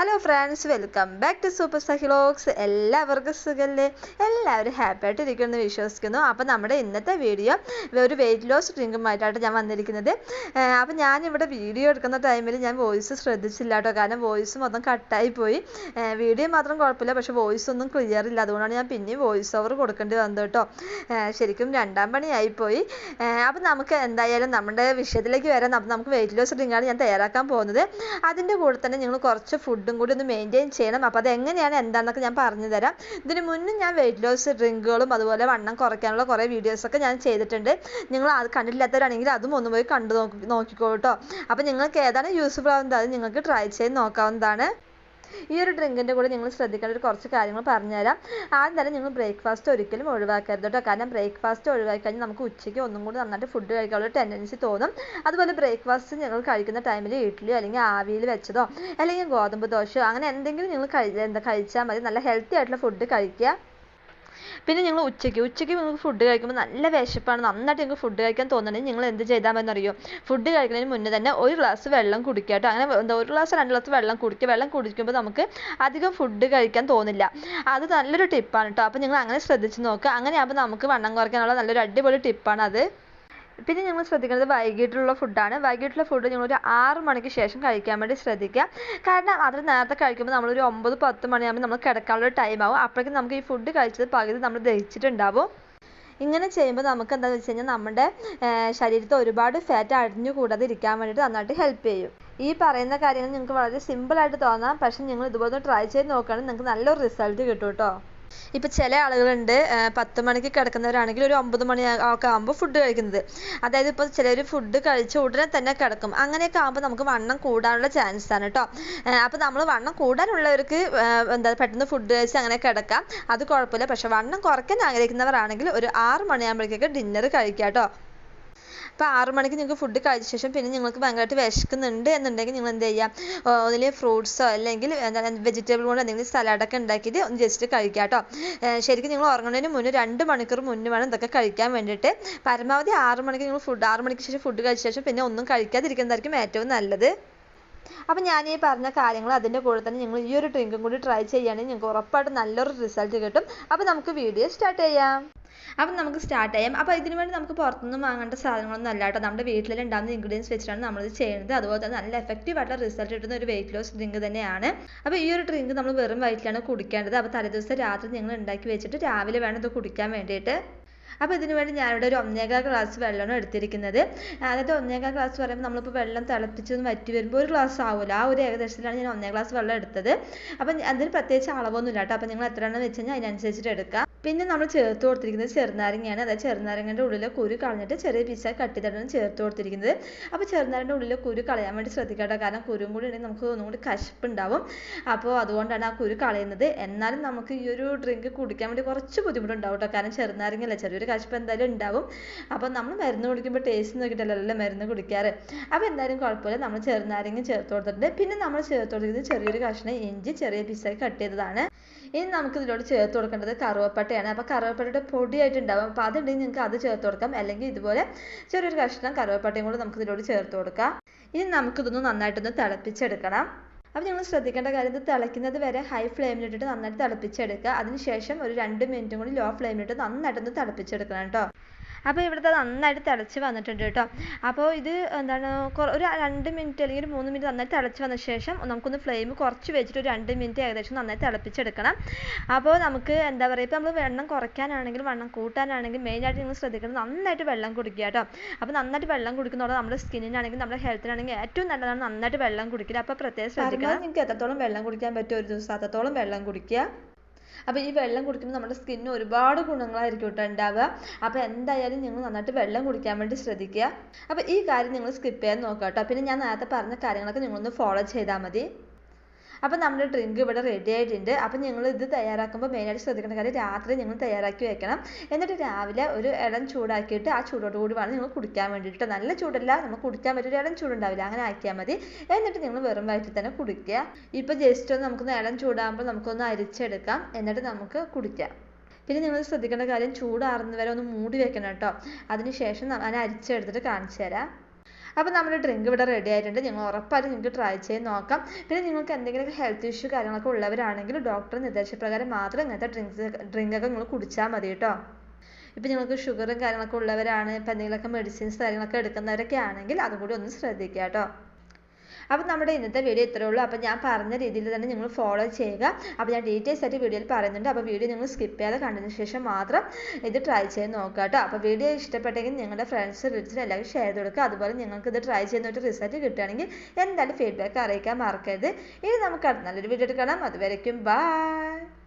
Hello friends welcome back to super സഹിലോക്സ് എല്ലാവർക്കും സുഖല്ലേ? എല്ലാവരും ഹാപ്പി ആയിട്ട് ഇരിക്കുമെന്ന് വിശ്വസിക്കുന്നു. അപ്പോൾ നമ്മുടെ ഇന്നത്തെ വീഡിയോ ഒരു വെയിറ്റ് ലോസ് ഡ്രിങ്കുമായിട്ടാണ് ഞാൻ വന്നിരിക്കുന്നത്. അപ്പോൾ ഞാനിവിടെ വീഡിയോ എടുക്കുന്ന ടൈമിൽ ഞാൻ വോയിസ് ശ്രദ്ധിച്ചില്ല കേട്ടോ. കാരണം വോയിസ് മൊത്തം കട്ടായി പോയി. വീഡിയോ മാത്രം കുഴപ്പമില്ല. പക്ഷേ വോയിസ് ഒന്നും ക്ലിയർ ഇല്ല. അതുകൊണ്ടാണ് ഞാൻ പിന്നെയും വോയിസ് ഓവർ കൊടുക്കേണ്ടി വന്നത് കേട്ടോ. ശരിക്കും രണ്ടാം പണിയായിപ്പോയി അപ്പോൾ നമുക്ക് എന്തായാലും നമ്മുടെ വിഷയത്തിലേക്ക് വരാം. അപ്പോൾ നമുക്ക് വെയിറ്റ് ലോസ് ഡ്രിങ്കാണ് ഞാൻ തയ്യാറാക്കാൻ പോകുന്നത്. അതിന്റെ കൂടെ തന്നെ ഞങ്ങൾ കുറച്ച് ഫുഡും കൂടി ഒന്ന് മെയിന്റെയിൻ ചെയ്യണം. അപ്പോൾ അതെങ്ങനെയാണ് എന്താണെന്നൊക്കെ ഞാൻ പറഞ്ഞു തരാം. ഇതിന് മുന്നേ ഞാൻ വെയിറ്റ് ലോസ് ഡ്രിങ്കുകളും അതുപോലെ വണ്ണം കുറയ്ക്കാനുള്ള കുറേ വീഡിയോസൊക്കെ ഞാൻ ചെയ്തിട്ടുണ്ട്. നിങ്ങൾ അത് കണ്ടിട്ടില്ലാത്തവരാണെങ്കിൽ അതും ഒന്ന് പോയി കണ്ടു നോക്കി നോക്കിക്കോട്ടോ. കേട്ടോ അപ്പോൾ നിങ്ങൾക്ക് ഏതാണ് യൂസ്ഫുൾ ആവുന്നത് അത് നിങ്ങൾക്ക് ട്രൈ ചെയ്ത് നോക്കാവുന്നതാണ്. ഈ ഒരു ഡ്രിങ്കിന്റെ കൂടെ നിങ്ങൾ ശ്രദ്ധിക്കേണ്ട ഒരു കുറച്ച് കാര്യങ്ങൾ പറഞ്ഞുതരാം. ആദ്യം തന്നെ നിങ്ങൾ ബ്രേക്ക്ഫാസ്റ്റ് ഒരിക്കലും ഒഴിവാക്കരുത് കേട്ടോ. കാരണം ബ്രേക്ക്ഫാസ്റ്റ് ഒഴിവാക്കി കഴിഞ്ഞാൽ നമുക്ക് ഉച്ചയ്ക്ക് ഒന്നും കൂടി നന്നായിട്ട് ഫുഡ് കഴിക്കാനുള്ള ടെൻഡൻസി തോന്നും. അതുപോലെ ബ്രേക്ക്ഫാസ്റ്റ് ഞങ്ങൾ കഴിക്കുന്ന ടൈമിൽ ഇഡ്ഡലിയോ അല്ലെങ്കിൽ ആവിയിൽ വെച്ചതോ അല്ലെങ്കിൽ ഗോതമ്പ് ദോശയോ അങ്ങനെ എന്തെങ്കിലും നിങ്ങൾ എന്താ കഴിച്ചാൽ മതി. നല്ല ഹെൽത്തി ആയിട്ടുള്ള ഫുഡ് കഴിക്കുക. പിന്നെ ഞങ്ങൾ ഉച്ചയ്ക്ക് ഉച്ചയ്ക്ക് ഞങ്ങൾക്ക് ഫുഡ് കഴിക്കുമ്പോൾ നല്ല വിശപ്പാണ്. നന്നായിട്ട് ഞങ്ങൾക്ക് ഫുഡ് കഴിക്കാൻ തോന്നുന്നുണ്ടെങ്കിൽ ഞങ്ങൾ എന്ത് ചെയ്താൽ അറിയോ ഫുഡ് കഴിക്കുന്നതിന് മുന്നേ തന്നെ ഒരു ഗ്ലാസ് വെള്ളം കുടിക്കുക കേട്ടോ. അങ്ങനെ എന്താ ഒരു ഗ്ലാസ് രണ്ട് ഗ്ലാസ് വെള്ളം കുടിക്കുക. വെള്ളം കുടിക്കുമ്പോൾ നമുക്ക് അധികം ഫുഡ് കഴിക്കാൻ തോന്നില്ല. അത് നല്ലൊരു ടിപ്പാണ് കേട്ടോ. അപ്പോൾ നിങ്ങൾ അങ്ങനെ ശ്രദ്ധിച്ച് നോക്കുക. അങ്ങനെയാകുമ്പോൾ നമുക്ക് വണ്ണം കുറയ്ക്കാനുള്ള നല്ലൊരു അടിപൊളി ടിപ്പാണ് അത് പിന്നെ ഞങ്ങൾ ശ്രദ്ധിക്കുന്നത് വൈകിട്ടുള്ള ഫുഡാണ് വൈകിട്ടുള്ള ഫുഡ് ഞങ്ങൾ ഒരു ആറ് മണിക്ക് ശേഷം കഴിക്കാൻ വേണ്ടി ശ്രദ്ധിക്കുക. കാരണം അത് നേരത്തെ കഴിക്കുമ്പോൾ നമ്മളൊരു ഒമ്പത് പത്ത് മണിയാകുമ്പോൾ നമ്മൾ കിടക്കാനുള്ള ടൈം ആവും. അപ്പോഴേക്കും നമുക്ക് ഈ ഫുഡ് കഴിച്ചത് പകുതി നമ്മൾ ദഹിച്ചിട്ടുണ്ടാവും. ഇങ്ങനെ ചെയ്യുമ്പോൾ നമുക്ക് എന്താണെന്ന് വെച്ച് കഴിഞ്ഞാൽ നമ്മുടെ ശരീരത്തെ ഒരുപാട് ഫാറ്റ് അടിഞ്ഞു കൂടാതെ ഇരിക്കാൻ വേണ്ടിയിട്ട് നന്നായിട്ട് ഹെൽപ്പ് ചെയ്യും. ഈ പറയുന്ന കാര്യങ്ങൾ നിങ്ങൾക്ക് വളരെ സിമ്പിളായിട്ട് തോന്നാം. പക്ഷേ നിങ്ങൾ ഇതുപോലെ ട്രൈ ചെയ്ത് നോക്കുകയാണെങ്കിൽ നിങ്ങൾക്ക് നല്ലൊരു റിസൾട്ട് കിട്ടും കേട്ടോ. ഇപ്പം ചില ആളുകളുണ്ട് പത്ത് മണിക്ക് കിടക്കുന്നവരാണെങ്കിൽ ഒരു ഒമ്പത് മണി ഒക്കെ ആകുമ്പോൾ ഫുഡ് കഴിക്കുന്നത്. അതായത് ഇപ്പോൾ ചിലർ ഫുഡ് കഴിച്ച ഉടനെ തന്നെ കിടക്കും. അങ്ങനെയൊക്കെ ആകുമ്പോൾ നമുക്ക് വണ്ണം കൂടാനുള്ള ചാൻസ് ആണ് കേട്ടോ അപ്പോൾ നമ്മൾ വണ്ണം കൂടാനുള്ളവർക്ക് എന്താ പെട്ടെന്ന് ഫുഡ് കഴിച്ച് അങ്ങനെ കിടക്കാം. അത് കുഴപ്പമില്ല. പക്ഷെ വണ്ണം കുറയ്ക്കാൻ ആഗ്രഹിക്കുന്നവരാണെങ്കിൽ ഒരു ആറ് മണിയാകുമ്പോഴേക്കൊക്കെ ഡിന്നർ കഴിക്കാം കേട്ടോ അപ്പോൾ ആറു മണിക്ക് നിങ്ങൾക്ക് ഫുഡ് കഴിച്ച ശേഷം പിന്നെ നിങ്ങൾക്ക് ഭയങ്കരമായിട്ട് വിശക്കുന്നുണ്ട് എന്നുണ്ടെങ്കിൽ നിങ്ങൾ എന്ത് ചെയ്യുക ഒന്നിൽ ഫ്രൂട്ട്സോ അല്ലെങ്കിൽ വെജിറ്റബിൾ കൊണ്ട് എന്തെങ്കിലും സലാഡൊക്കെ ഉണ്ടാക്കിയിട്ട് ഒന്ന് ജസ്റ്റ് കഴിക്കുക കേട്ടോ. ശരിക്കും നിങ്ങൾ ഉറങ്ങുന്നതിന് മുന്നേ രണ്ട് മണിക്കൂർ മുന്നേ വേണം ഇതൊക്കെ കഴിക്കാൻ വേണ്ടിയിട്ട്. പരമാവധി ആറ് മണിക്ക് നിങ്ങൾ ഫുഡ് ആറ് മണിക്ക് ശേഷം ഫുഡ് കഴിച്ച ശേഷം പിന്നെ ഒന്നും കഴിക്കാതിരിക്കുന്നതായിരിക്കും ഏറ്റവും നല്ലത്. അപ്പം ഞാൻ ഈ പറഞ്ഞ കാര്യങ്ങൾ അതിന്റെ കൂടെ തന്നെ നിങ്ങൾ ഈ ഒരു ഡ്രിങ്കും കൂടി ട്രൈ ചെയ്യുകയാണെങ്കിൽ നിങ്ങൾക്ക് ഉറപ്പായിട്ട് നല്ലൊരു റിസൾട്ട് കിട്ടും. അപ്പോൾ നമുക്ക് വീഡിയോ സ്റ്റാർട്ട് ചെയ്യാം. അപ്പം നമുക്ക് സ്റ്റാർട്ട് ചെയ്യാം. അപ്പോൾ ഇതിനു വേണ്ടി നമുക്ക് പുറത്തുനിന്ന് വാങ്ങേണ്ട സാധനങ്ങളൊന്നും അല്ല നമ്മുടെ വീട്ടിൽ ഉണ്ടാകുന്ന ഇൻഗ്രീഡിയൻസ് വെച്ചിട്ടാണ് നമ്മളിത് ചെയ്യുന്നത്. അതുപോലെ തന്നെ നല്ല എഫക്റ്റീവ് ആയിട്ടുള്ള റിസൾട്ട് കിട്ടുന്ന ഒരു വെയിറ്റ് ലോസ് ഡ്രിങ്ക് തന്നെയാണ്. അപ്പോൾ ഈ ഒരു ഡ്രിങ്ക് നമ്മൾ വെറും വയറ്റിലാണ് കുടിക്കേണ്ടത്. അപ്പോൾ തലേദിവസം രാത്രി നിങ്ങൾ ഉണ്ടാക്കി വെച്ചിട്ട് രാവിലെ വേണം ഇത് കുടിക്കാൻ വേണ്ടിയിട്ട്. അപ്പോൾ ഇതിനു വേണ്ടി ഞാനിവിടെ ഒരു ഒന്നേകാൽ ഗ്ലാസ് വെള്ളമാണ് എടുത്തിരിക്കുന്നത്. അതായത് ഒന്നേകാൽ ഗ്ലാസ് പറയുമ്പോൾ നമ്മളിപ്പോൾ വെള്ളം തിളപ്പിച്ചൊന്ന് വറ്റി വരുമ്പോൾ ഒരു ഗ്ലാസ് ആവില്ല ആ ഒരു ഏകദേശത്തിലാണ് ഞാൻ ഒന്നേ ഗ്ലാസ് വെള്ളം എടുത്തത്. അപ്പം അതിന് പ്രത്യേകിച്ച് അളവൊന്നുമില്ല കേട്ടോ. അപ്പോൾ നിങ്ങൾ എത്രയാണെന്ന് വെച്ച് കഴിഞ്ഞാൽ അതിനനുസരിച്ചിട്ട് എടുക്കുക പിന്നെ നമ്മൾ ചേർത്ത് കൊടുത്തിരിക്കുന്നത് ചെറുനാരങ്ങയാണ്. അതായത് ചെറുനാരങ്ങയുടെ ഉള്ളിലെ കുരു കളഞ്ഞിട്ട് ചെറിയ പീസായി കട്ട് ചെയ്തിട്ടാണ് ചേർത്ത് കൊടുത്തിരിക്കുന്നത്. അപ്പോൾ ചെറുനാരന്റെ ഉള്ളിലെ കുരു കളയാൻ വേണ്ടി ശ്രദ്ധിക്കട്ടോ. കാരണം കുരും കൂടി ഉണ്ടെങ്കിൽ നമുക്ക് ഒന്നും കൂടി കശപ്പുണ്ടാവും. അപ്പോൾ അതുകൊണ്ടാണ് ആ കുരു കളയുന്നത്. എന്നാലും നമുക്ക് ഈ ഒരു ഡ്രിങ്ക് കുടിക്കാൻ വേണ്ടി കുറച്ച് ബുദ്ധിമുട്ടുണ്ടാവും കേട്ടോ കാരണം ചെറുനാരങ്ങയല്ല? ചെറിയൊരു കശപ്പ് എന്തായാലും ഉണ്ടാവും. അപ്പോൾ നമ്മൾ മരുന്ന് കുടിക്കുമ്പോൾ ടേസ്റ്റ് നോക്കിയിട്ടല്ലല്ലോ മരുന്ന് കുടിക്കാറ്. അപ്പോൾ എന്തായാലും കുഴപ്പമില്ല. നമ്മൾ ചെറുനാരങ്ങ ചേർത്ത് കൊടുത്തിട്ടുണ്ട്. പിന്നെ നമ്മൾ ചേർത്ത് കൊടുത്തിരിക്കുന്നത് ചെറിയൊരു കഷ്ണം ഇഞ്ചി ചെറിയ പീസായി കട്ട് ചെയ്തതാണ്. ഇനി നമുക്ക് ഇതിലോട്ട് ചേർത്ത് കൊടുക്കേണ്ടത് കറുവപ്പട്ടയാണ്. അപ്പോൾ കറുവപ്പട്ടയുടെ പൊടിയായിട്ടുണ്ടാവും. അപ്പോൾ അതുണ്ടെങ്കിൽ നിങ്ങൾക്ക് അത് ചേർത്ത് കൊടുക്കാം. അല്ലെങ്കിൽ ഇതുപോലെ ചെറിയൊരു കഷ്ണം കറുവപ്പട്ടയും കൂടി നമുക്ക് ഇതിലോട്ട് ചേർത്ത് കൊടുക്കാം. ഇനി നമുക്കിതൊന്ന് നന്നായിട്ടൊന്ന് തിളപ്പിച്ചെടുക്കണം. അപ്പോൾ നിങ്ങൾ ശ്രദ്ധിക്കേണ്ട കാര്യം ഇത് തിളയ്ക്കുന്നത് വരെ ഹൈ ഫ്ലെയിമിലിട്ടിട്ട് നന്നായിട്ട് തിളപ്പിച്ചെടുക്കുക. അതിനുശേഷം ഒരു രണ്ട് മിനിറ്റും കൂടി ലോ ഫ്ലെയിമിലിട്ട് നന്നായിട്ടൊന്ന് തിളപ്പിച്ചെടുക്കണം കേട്ടോ. അപ്പോൾ ഇവിടുത്തെ നന്നായിട്ട് തിളച്ച് വന്നിട്ടുണ്ട് കേട്ടോ. അപ്പോൾ ഇത് എന്താണ് ഒരു രണ്ട് മിനിറ്റ് അല്ലെങ്കിൽ ഒരു മൂന്ന് മിനിറ്റ് നന്നായിട്ട് തിളച്ച് വന്ന ശേഷം നമുക്കൊന്ന് ഫ്ലെയിം കുറച്ച് വെച്ചിട്ട് ഒരു രണ്ട് മിനിറ്റ് ഏകദേശം നന്നായി തിളപ്പിച്ചെടുക്കണം. അപ്പോൾ നമുക്ക് എന്താ പറയുക ഇപ്പോൾ നമ്മൾ വെള്ളം കുറയ്ക്കാനാണെങ്കിലും വെള്ളം കൂട്ടാനാണെങ്കിലും മെയിനായിട്ട് നിങ്ങൾ ശ്രദ്ധിക്കണം. നന്നായിട്ട് വെള്ളം കുടിക്കുക കേട്ടോ. അപ്പോൾ നന്നായിട്ട് വെള്ളം കുടിക്കുന്നതോടെ നമ്മുടെ സ്കിന്നിനാണെങ്കിലും നമ്മുടെ ഹെൽത്തിനാണെങ്കിൽ ഏറ്റവും നല്ലതാണ് നന്നായിട്ട് വെള്ളം കുടിക്കുക അപ്പോൾ പ്രത്യേകം ശ്രദ്ധിക്കണം. നിങ്ങൾക്ക് എത്രത്തോളം വെള്ളം കുടിക്കാൻ പറ്റുമോ ഒരു ദിവസം? അത്രത്തോളം വെള്ളം കുടിക്കുക. അപ്പോൾ ഈ വെള്ളം കുടിക്കുമ്പോൾ നമ്മുടെ സ്കിന്നിന് ഒരുപാട് ഗുണങ്ങളായിരിക്കും കേട്ടോ ഉണ്ടാവുക. അപ്പോൾ എന്തായാലും നിങ്ങൾ നന്നായിട്ട് വെള്ളം കുടിക്കാൻ വേണ്ടി ശ്രദ്ധിക്കുക. അപ്പോൾ ഈ കാര്യം നിങ്ങൾ സ്കിപ്പ് ചെയ്യാൻ നോക്കുക കേട്ടോ. പിന്നെ ഞാൻ നേരത്തെ പറഞ്ഞ കാര്യങ്ങളൊക്കെ നിങ്ങളൊന്ന് ഫോളോ ചെയ്താൽ മതി. അപ്പോൾ നമ്മുടെ ഡ്രിങ്ക് ഇവിടെ റെഡി ആയിട്ടുണ്ട്. അപ്പോൾ നിങ്ങൾ ഇത് തയ്യാറാക്കുമ്പോൾ മെയിനായിട്ട് ശ്രദ്ധിക്കേണ്ട കാര്യം രാത്രി നിങ്ങൾ തയ്യാറാക്കി വെക്കണം. എന്നിട്ട് രാവിലെ ഒരു ഇളം ചൂടാക്കിയിട്ട് ആ ചൂടോട് കൂടി വേണം നിങ്ങൾ കുടിക്കാൻ വേണ്ടിയിട്ട്. നല്ല ചൂടല്ല നമുക്ക് കുടിക്കാൻ പറ്റിയ ഇളം ചൂടുണ്ടാവില്ല. അങ്ങനെ ആക്കിയാൽ മതി. എന്നിട്ട് നിങ്ങൾ വെറും വയറ്റിൽ തന്നെ കുടിക്കുക. ഇപ്പോൾ ജസ്റ്റ് ഒന്ന് നമുക്കൊന്ന് ഇളം ചൂടാകുമ്പോൾ നമുക്കൊന്ന് അരിച്ചെടുക്കാം. എന്നിട്ട് നമുക്ക് കുടിക്കാം പിന്നെ നിങ്ങൾ ശ്രദ്ധിക്കേണ്ട കാര്യം ചൂടാറുന്നത് വരെ ഒന്ന് മൂടി വെക്കണം കേട്ടോ. അതിന് ശേഷം ഞാൻ അരിച്ചെടുത്തിട്ട് കാണിച്ചു തരാം. അപ്പോൾ നമ്മുടെ ഡ്രിങ്ക് ഇവിടെ റെഡി ആയിട്ടുണ്ട്. നിങ്ങൾ ഉറപ്പായിട്ടും നിങ്ങൾക്ക് ട്രൈ ചെയ്ത് നോക്കാം. പിന്നെ നിങ്ങൾക്ക് എന്തെങ്കിലും ഹെൽത്ത് ഇഷ്യൂ കാര്യങ്ങളൊക്കെ ഉള്ളവരാണെങ്കിൽ ഡോക്ടർ നിർദ്ദേശപ്രകാരം മാത്രം ഇങ്ങനത്തെ ഡ്രിങ്ക്സ് ഡ്രിങ്കൊക്കെ നിങ്ങൾ കുടിച്ചാൽ മതി കേട്ടോ. ഇപ്പം നിങ്ങൾക്ക് ഷുഗറും കാര്യങ്ങളൊക്കെ ഉള്ളവരാണ് ഇപ്പം എന്തെങ്കിലുമൊക്കെ മെഡിസിൻസ് കാര്യങ്ങളൊക്കെ എടുക്കുന്നവരൊക്കെ ആണെങ്കിൽ അതുകൂടി ഒന്ന് ശ്രദ്ധിക്കുക കേട്ടോ. അപ്പം നമ്മുടെ ഇന്നത്തെ വീഡിയോ ഇത്രയേ ഉള്ളൂ. അപ്പം ഞാൻ പറഞ്ഞ രീതിയിൽ തന്നെ നിങ്ങൾ ഫോളോ ചെയ്യുക. അപ്പോൾ ഞാൻ ഡീറ്റെയിൽസ് ആയിട്ട് വീഡിയോയിൽ പറയുന്നുണ്ട്. അപ്പോൾ വീഡിയോ നിങ്ങൾ സ്കിപ്പ് ചെയ്യാതെ കണ്ടതിന് ശേഷം മാത്രം ഇത് ട്രൈ ചെയ്ത് നോക്കുക കേട്ടോ അപ്പോൾ വീഡിയോ ഇഷ്ടപ്പെട്ടെങ്കിൽ നിങ്ങളുടെ ഫ്രണ്ട്സ് റിലേറ്റീവ്സിന് എല്ലാവർക്കും ഷെയർ ചെയ്ത് കൊടുക്കുക. അതുപോലെ നിങ്ങൾക്ക് ഇത് ട്രൈ ചെയ്യുന്ന ഒരു റിസൾട്ട് കിട്ടുകയാണെങ്കിൽ എന്തായാലും ഫീഡ്ബാക്ക് അറിയിക്കാൻ മറക്കരുത്. ഇനി നമുക്ക് അടുത്ത നല്ലൊരു വീഡിയോ കാണാം. അതുവരയ്ക്കും ബൈ